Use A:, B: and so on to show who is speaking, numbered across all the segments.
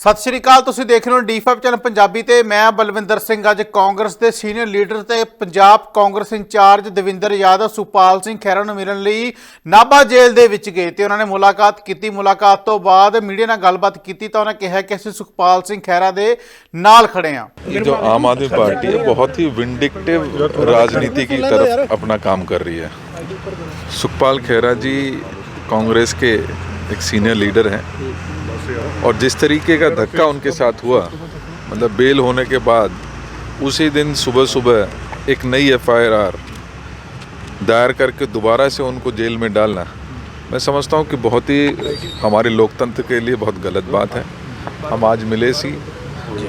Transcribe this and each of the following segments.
A: ਸਤਿ ਸ਼੍ਰੀ ਅਕਾਲ ਤੁਸੀਂ ਦੇਖ ਰਹੇ ਹੋ ਡੀ5 ਚੈਨਲ ਪੰਜਾਬੀ ਤੇ ਮੈਂ ਬਲਵਿੰਦਰ ਸਿੰਘ ਅੱਜ ਕਾਂਗਰਸ ਦੇ ਸੀਨੀਅਰ ਲੀਡਰ ਤੇ ਪੰਜਾਬ ਕਾਂਗਰਸ ਇੰਚਾਰਜ ਦਵਿੰਦਰ ਯਾਦਵ ਸੁਪਾਲ ਸਿੰਘ ਖਹਿਰਾ ਨੂੰ ਮਿਲਣ ਲਈ ਨਾਭਾ ਜੇਲ੍ਹ ਦੇ ਵਿੱਚ ਗਏ ਤੇ ਉਹਨਾਂ ਨੇ ਮੁਲਾਕਾਤ ਕੀਤੀ ਮੁਲਾਕਾਤ ਤੋਂ ਬਾਅਦ ਮੀਡੀਆ ਨਾਲ ਗੱਲਬਾਤ ਕੀਤੀ ਤਾਂ ਉਹਨਾਂ ਕਿਹਾ ਕਿ ਅਸੀਂ ਸੁਖਪਾਲ ਸਿੰਘ ਖਹਿਰਾ ਦੇ ਨਾਲ ਖੜੇ ਹਾਂ
B: ये जो आम आदमी पार्टी है बहुत ही विंडिक्टिव राजनीति की तरफ अपना काम कर रही है सुखपाल खेरा जी कांग्रेस के एक सीनियर लीडर हैं और जिस तरीके का धक्का उनके साथ हुआ मतलब बेल होने के बाद उसी दिन सुबह सुबह एक नई एफआईआर दायर करके दोबारा से उनको जेल में डालना मैं समझता हूँ कि बहुत ही हमारे लोकतंत्र के लिए बहुत गलत बात है हम आज ਮਿਲੇ ਸੀ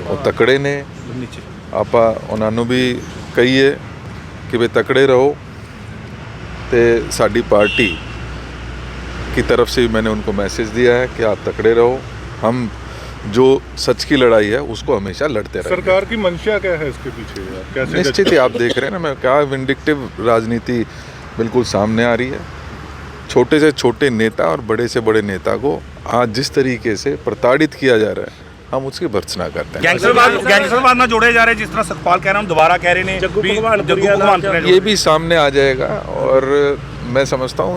B: ਉਹ ਤਕੜੇ ਨੇ ਆਪਾਂ ਉਹਨਾਂ ਨੂੰ ਵੀ ਕਹੀਏ ਕਿ ਵੀ ਤਕੜੇ ਰਹੋ ਤੇ ਸਾਡੀ ਪਾਰਟੀ की तरफ़ से मैंने उनको मैसेज दिया है कि आप तकड़े रहो। हम जो सच की लड़ाई है उसको हमेशा लड़ते रहे
C: सरकार की मंशा क्या है इसके पीछे? कैसे
B: निश्चित ही आप देख रहे हैं ना मैं क्या विंडिक्टिव राजनीति बिल्कुल सामने आ रही है। छोटे से छोटे नेता और बड़े से बड़े नेता को आज जिस तरीके से प्रताड़ित किया जा रहा है हम उसकी भर्सना करते हैं।
D: गैंगस्टरवाद गैंगस्टरवाद ना जोड़े जा रहे जिस तरह
C: सतपाल
D: कह
C: रहे
D: हैं
C: हम दोबारा
D: कह
C: रहे
D: हैं।
B: ये भी सामने आ जाएगा और मैं समझता हूँ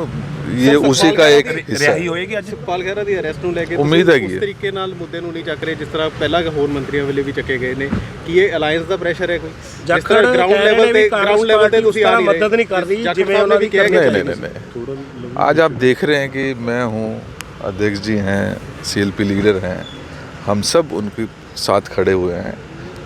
B: ये उसी का एक हिस्सा
D: ਰਿਹਾਈ
B: है
D: ਹੋਏਗੀ ਅੱਜ
E: ਸੁਖਪਾਲ ਖਹਿਰਾ ਦੀ ਅਰੈਸਟ ਨੂੰ ਲੈ ਕੇ
B: ਉਮੀਦ
E: ਤੁਸੀਂ
B: ਹੈਗੀ ਹੈ।
E: ਉਸ ਤਰੀਕੇ ਨਾਲ ਮੁੱਦੇ ਨੂੰ ਨਹੀਂ ਚੱਕ ਰਹੇ ਜਿਸ ਤਰ੍ਹਾਂ ਪਹਿਲਾਂ ਹੋਰ ਮੰਤਰੀਆਂ ਵੇਲੇ ਵੀ ਚੱਕੇ ਗਏ ਨੇ ਕੀ ਇਹ ਅਲਾਈਅੰਸ ਦਾ ਪ੍ਰੈਸ਼ਰ ਹੈ ਕੋਈ ਜਿਸ ਤਰ੍ਹਾਂ ਗਰਾਊਂਡ ਲੈਵਲ ਤੇ ਗਰਾਊਂਡ ਲੈਵਲ ਤੇ ਤੁਸੀਂ ਆ ਨਹੀਂ ਰਹੇ
C: ਮਦਦ ਨਹੀਂ ਕਰਦੀ
E: ਜਾਖੜ
C: ਜਿਵੇਂ
E: ਸਾਹਿਬ ਨੇ
C: ਉਹਨਾਂ
E: ਵੀ
C: ਦੀ
E: ਕਿਹਾ ਕਿ
B: नहीं नहीं नहीं नहीं आज आप देख रहे हैं कि मैं हूँ अध्यक्ष जी हैं सीएलपी लीडर हैं हम सब उनके साथ खड़े हुए हैं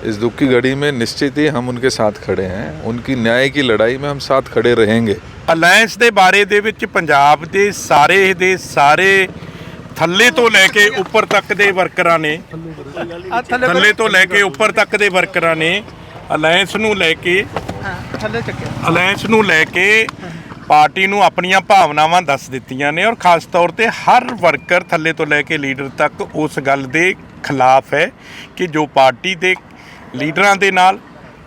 B: इस दुख की घड़ी में निश्चित ही हम उनके साथ खड़े हैं उनकी न्याय की लड़ाई में हम साथ खड़े रहेंगे
D: ਅਲਾਈਅੰਸ ਦੇ ਬਾਰੇ ਦੇ ਵਿੱਚ ਪੰਜਾਬ ਦੇ ਸਾਰੇ ਦੇ ਸਾਰੇ ਥੱਲੇ ਤੋਂ ਲੈ ਕੇ ਉੱਪਰ ਤੱਕ ਦੇ ਵਰਕਰਾਂ ਨੇ। ਥੱਲੇ ਤੋਂ ਲੈ ਕੇ ਉੱਪਰ ਤੱਕ ਦੇ ਵਰਕਰਾਂ ਨੇ ਅਲਾਈਅੰਸ ਨੂੰ ਲੈ ਕੇ ਅਲਾਈਅੰਸ ਨੂੰ ਲੈ ਕੇ ਪਾਰਟੀ ਨੂੰ ਆਪਣੀਆਂ ਭਾਵਨਾਵਾਂ ਦੱਸ ਦਿੱਤੀਆਂ ਨੇ ਔਰ ਖਾਸ ਤੌਰ ਤੇ ਹਰ ਵਰਕਰ ਥੱਲੇ ਤੋਂ ਲੈ ਕੇ ਲੀਡਰ ਤੱਕ ਉਸ ਗੱਲ ਦੇ ਖਿਲਾਫ ਹੈ ਕਿ ਜੋ ਪਾਰਟੀ ਦੇ ਲੀਡਰਾਂ ਦੇ ਨਾਲ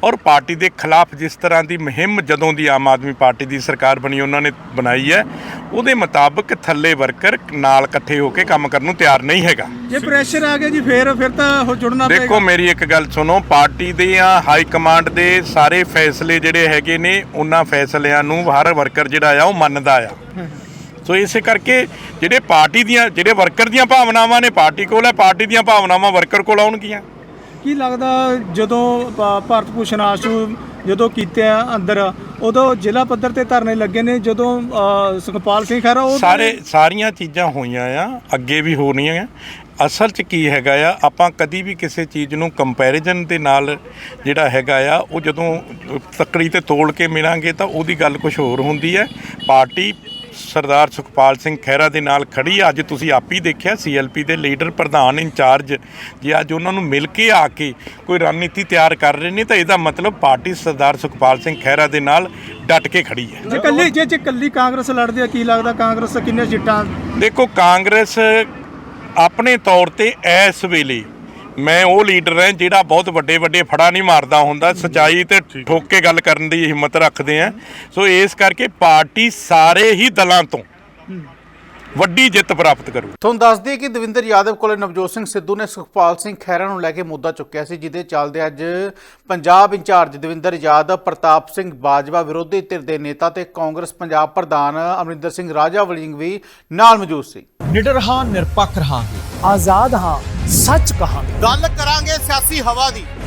D: ਔਰ ਪਾਰਟੀ ਦੇ ਖਿਲਾਫ ਜਿਸ ਤਰ੍ਹਾਂ ਦੀ ਮੁਹਿੰਮ ਜਦੋਂ ਦੀ ਆਮ ਆਦਮੀ ਪਾਰਟੀ ਦੀ ਸਰਕਾਰ ਬਣੀ ਉਹਨਾਂ ਨੇ ਬਣਾਈ ਹੈ ਉਹਦੇ ਮੁਤਾਬਕ ਥੱਲੇ ਵਰਕਰ ਨਾਲ ਇਕੱਠੇ ਹੋ ਕੇ ਕੰਮ ਕਰਨ ਨੂੰ ਤਿਆਰ ਨਹੀਂ ਹੈਗਾ।
F: ਜੇ ਪ੍ਰੈਸ਼ਰ ਆ ਗਿਆ ਜੀ ਫੇਰ ਫਿਰ ਤਾਂ ਉਹ ਜੁੜਨਾ
D: ਦੇਖੋ ਮੇਰੀ ਇੱਕ ਗੱਲ ਸੁਣੋ ਪਾਰਟੀ ਦੀਆਂ ਹਾਈ ਕਮਾਂਡ ਦੇ ਸਾਰੇ ਫੈਸਲੇ ਜਿਹੜੇ ਹੈਗੇ ਨੇ ਉਹਨਾਂ ਫੈਸਲਿਆਂ ਨੂੰ ਹਰ ਵਰਕਰ ਜਿਹੜਾ ਆ ਉਹ ਮੰਨਦਾ ਆ। ਸੋ ਇਸੇ ਕਰਕੇ ਜਿਹੜੇ ਪਾਰਟੀ ਦੀਆਂ ਜਿਹੜੇ ਵਰਕਰ ਦੀਆਂ ਭਾਵਨਾਵਾਂ ਨੇ ਪਾਰਟੀ ਕੋਲ ਹੈ ਪਾਰਟੀ ਦੀਆਂ ਭਾਵਨਾਵਾਂ ਵਰਕਰ ਕੋਲ ਆਉਣਗੀਆਂ।
F: ਕੀ ਲੱਗਦਾ ਜਦੋਂ ਭਾ- ਭਾਰਤ ਭੂਸ਼ਣ ਆਸ਼ੂ ਜਦੋਂ ਕੀਤੇ ਆ ਅੰਦਰ ਉਦੋਂ ਜ਼ਿਲ੍ਹਾ ਪੱਧਰ ਤੇ ਧਰਨੇ ਲੱਗੇ ਨੇ ਜਦੋਂ ਅ, ਸੁਖਪਾਲ ਸਿੰਘ ਖਹਿਰਾ ਉਹ
D: ਸਾਰੇ ਸਾਰੀਆਂ ਚੀਜ਼ਾਂ ਹੋਈਆਂ ਆ ਅੱਗੇ ਵੀ ਹੋਣੀਆਂ ਆ। ਅਸਲ 'ਚ ਕੀ ਹੈਗਾ ਆ ਆਪਾਂ ਕਦੀ ਵੀ ਕਿਸੇ ਚੀਜ਼ ਨੂੰ ਕੰਪੈਰੀਜ਼ਨ ਦੇ ਨਾਲ ਜਿਹੜਾ ਹੈਗਾ ਆ ਉਹ ਜਦੋਂ ਤੱਕੜੀ ਤੇ ਤੋਲ ਕੇ ਮਿਲਾਂਗੇ ਤਾਂ ਉਹਦੀ ਗੱਲ ਕੁਝ ਹੋਰ ਹੁੰਦੀ ਹੈ। ਪਾਰਟੀ ਸਰਦਾਰ ਸੁਖਪਾਲ ਸਿੰਘ ਖਹਿਰਾ ਦੇ ਨਾਲ ਖੜੀ। ਅੱਜ ਤੁਸੀਂ ਆਪ ਹੀ ਦੇਖਿਆ ਸੀਐਲਪੀ ਦੇ ਲੀਡਰ ਪ੍ਰਧਾਨ ਇੰਚਾਰਜ ਜੇ ਅੱਜ ਉਹਨਾਂ ਨੂੰ ਮਿਲ ਕੇ ਆ ਕੇ ਕੋਈ ਰਣਨੀਤੀ ਤਿਆਰ ਕਰ ਰਹੇ ਨੇ ਤਾਂ ਇਹਦਾ ਮਤਲਬ ਪਾਰਟੀ ਸਰਦਾਰ ਸੁਖਪਾਲ ਸਿੰਘ ਖਹਿਰਾ ਦੇ ਨਾਲ ਡਟ ਕੇ ਖੜੀ ਹੈ
F: ਜੇ ਕੱਲੀ ਜੇ ਜੇ ਕੱਲੀ ਕਾਂਗਰਸ ਲੜਦੀ ਆ ਕੀ ਲੱਗਦਾ ਕਾਂਗਰਸ ਕਿੰਨੇ ਸੀਟਾਂ
D: ਦੇਖੋ ਕਾਂਗਰਸ ਆਪਣੇ ਤੌਰ ਤੇ ਇਸ ਵੇਲੇ ਮੈਂ ਉਹ ਲੀਡਰ ਹਾਂ ਜਿਹੜਾ ਬਹੁਤ ਵੱਡੇ ਵੱਡੇ ਫੜਾ ਨਹੀਂ ਮਾਰਦਾ ਹੁੰਦਾ। ਸਚਾਈ ਤੇ ਠੋਕ ਕੇ ਗੱਲ ਕਰਨ ਦੀ ਹਿੰਮਤ ਰੱਖਦੇ ਆ ਸੋ ਇਸ ਕਰਕੇ ਪਾਰਟੀ ਸਾਰੇ ਹੀ ਦਲਾਂ ਤੋਂ ਵੱਡੀ ਜਿੱਤ ਪ੍ਰਾਪਤ ਕਰੂ।
A: ਤੁਹਾਨੂੰ ਦੱਸ ਦਈਏ ਕਿ ਦਵਿੰਦਰ ਯਾਦਵ ਕੋਲੇ ਨਵਜੋਤ ਸਿੰਘ ਸਿੱਧੂ ਨੇ ਸੁਖਪਾਲ ਸਿੰਘ ਖਹਿਰਾ ਨੂੰ ਲੈ ਕੇ ਮੁੱਦਾ ਚੁੱਕਿਆ ਸੀ ਜਿਹਦੇ ਚੱਲਦੇ ਅੱਜ ਪੰਜਾਬ ਇੰਚਾਰਜ ਦਵਿੰਦਰ ਯਾਦਵ ਪ੍ਰਤਾਪ ਸਿੰਘ ਬਾਜਵਾ ਵਿਰੋਧੀ ਧਿਰ ਦੇ ਨੇਤਾ ਤੇ ਕਾਂਗਰਸ ਪੰਜਾਬ ਪ੍ਰਧਾਨ ਅਮਰਿੰਦਰ ਸਿੰਘ ਰਾਜਾ ਵੜਿੰਗ ਵੀ ਨਾਲ ਮੌਜੂਦ ਸੀ।
G: ਨਿਡਰ ਹਾਂ ਨਿਰਪੱਖ ਰਹਾਂਗੇ। ਆਜ਼ਾਦ ਹਾਂ ਸੱਚ ਕਹਾਂਗੇ।
H: ਗੱਲ ਕਰਾਂਗੇ ਸਿਆਸੀ ਹਵਾ ਦੀ।